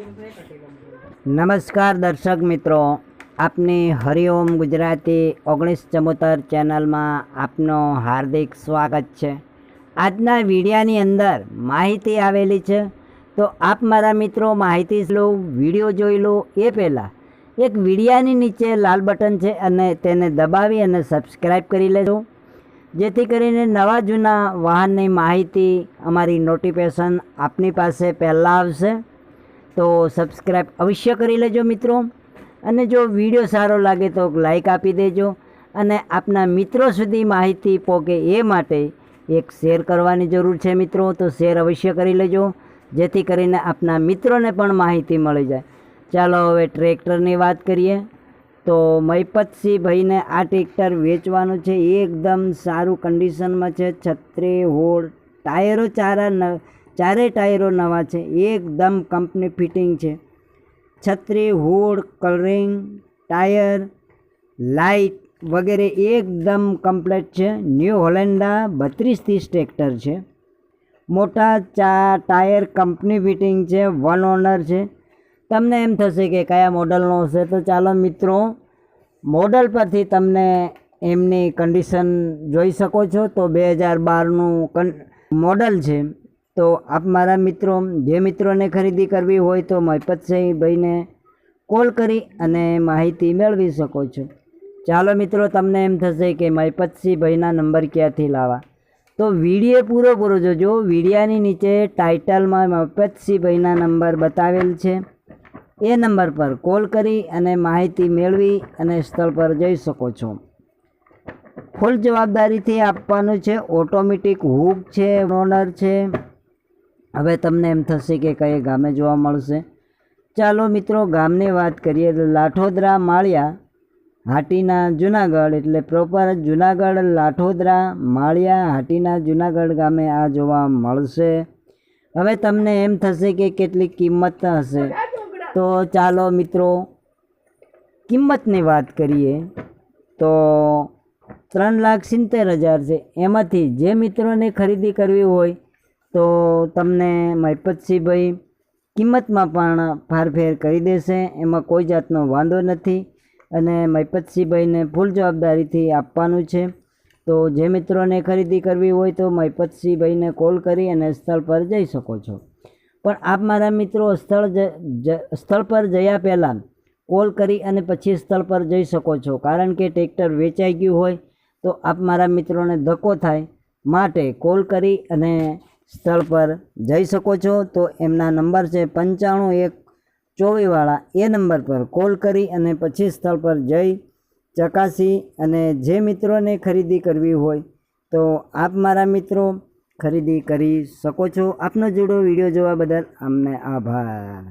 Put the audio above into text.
નમસ્કાર દર્શક મિત્રો. આપની હરિઓમ ગુજરાતી ઓગણીસ ચમોતર ચેનલમાં આપનો હાર્દિક સ્વાગત છે. આજના વિડીયાની અંદર માહિતી આવેલી છે. તો આપ મારા મિત્રો માહિતી લો વીડિયો જોઈ લો એ પહેલાં એક વિડીયાની નીચે લાલ બટન છે અને તેને દબાવી અને સબસ્ક્રાઈબ કરી લેજો. જેથી કરીને નવા જૂના વાહનની માહિતી, અમારી નોટિફિકેશન આપની પાસે પહેલાં આવશે. તો સબસ્ક્રાઈબ અવશ્ય કરી લેજો મિત્રો. અને જો વીડિયો સારો લાગે તો લાઈક આપી દેજો. અને આપના મિત્રો સુધી માહિતી પહોંચે એ માટે એક શેર કરવાની જરૂર છે મિત્રો. તો શેર અવશ્ય કરી લેજો, જેથી કરીને આપના મિત્રોને પણ માહિતી મળી જાય. ચાલો હવે ટ્રેક્ટરની વાત કરીએ. તો મહિપતસિંહ ભાઈને આ ટ્રેક્ટર વેચવાનું છે. એકદમ સારું કન્ડિશનમાં છે. છત્રી હોળ ટાયરો ચારા ચારેય ટાયરો નવા છે. એકદમ કંપની ફિટિંગ છે. છત્રી, હૂડ, કલરિંગ, ટાયર, લાઇટ વગેરે એકદમ કમ્પ્લેટ છે. ન્યૂ હોલેન્ડા બત્રીસ ત્રીસ ટ્રેક્ટર છે. મોટા ચા, ટાયર કંપની ફિટિંગ છે. વન ઓનર છે. તમને એમ થશે કે કયા મોડલનો હશે? તો ચાલો મિત્રો, મોડલ પરથી તમને એમની કન્ડિશન જોઈ શકો છો. તો બે હજાર બારનું કન મોડલ છે. તો આપ મારા મિત્રો, જે મિત્રોને ખરીદી કરવી હોય તો મહિપતસિંહ ભાઈને કોલ કરી અને માહિતી મેળવી શકો છો. ચાલો મિત્રો, તમને એમ થશે કે મહિપતસિંહ ભાઈના નંબર ક્યાંથી લાવવા? તો વીડિયો પૂરો પૂરો જોજો. વિડીયાની નીચે ટાઇટલમાં મહિપતસિંહ ભાઈના નંબર બતાવેલ છે. એ નંબર પર કોલ કરી અને માહિતી મેળવી અને સ્થળ પર જઈ શકો છો. ફૂલ જવાબદારીથી આપવાનું છે. ઓટોમેટિક હુક છે ઓનર છે. હવે તમને એમ થશે કે કઈ ગામે જોવા મળશે. ચાલો મિત્રો, ગામની વાત કરીએ લાઠોદરા, માળિયા હાટીના જુનાગઢ, એટલે પ્રોપર જુનાગઢ, લાઠોદરા, માળિયા હાટીના જુનાગઢ ગામે આ જોવા મળશે. હવે તમને એમ થશે કે કેટલી કિંમત હશે. તો ચાલો મિત્રો, કિંમતની વાત કરીએ તો ત્રણ લાખ સિત્તેર હજાર છે. એમાંથી જે મિત્રોને ખરીદી કરવી હોય તો તમને મહિપતસિંહભાઈ કિંમતમાં પણ ફારફેર કરી દેશે, એમાં કોઈ જાતનો વાંધો નથી અને મહિપતસિંહભાઈને ફૂલ જવાબદારીથી આપવાનું છે. તો જે મિત્રોને ખરીદી કરવી હોય તો મહિપતસિંહભાઈને કોલ કરી અને સ્થળ પર જઈ શકો છો. પણ આપ મારા મિત્રો સ્થળ સ્થળ પર જયા પહેલાં કોલ કરી અને પછી સ્થળ પર જઈ શકો છો. કારણ કે ટ્રેક્ટર વેચાઈ ગયું હોય તો આપ મારા મિત્રોને ધક્કો થાય માટે કોલ કરી અને સ્થળ પર જઈ શકો છો. તો એમના નંબર છે પંચાણું એક ચોવીસવાળા એ નંબર પર કોલ કરી અને પછી સ્થળ પર જઈ ચકાસી અને જે મિત્રોને ખરીદી કરવી હોય તો આપ મારા મિત્રો ખરીદી કરી શકો છો. આપનો જોડો વીડિયો જોવા બદલ અમને આભાર.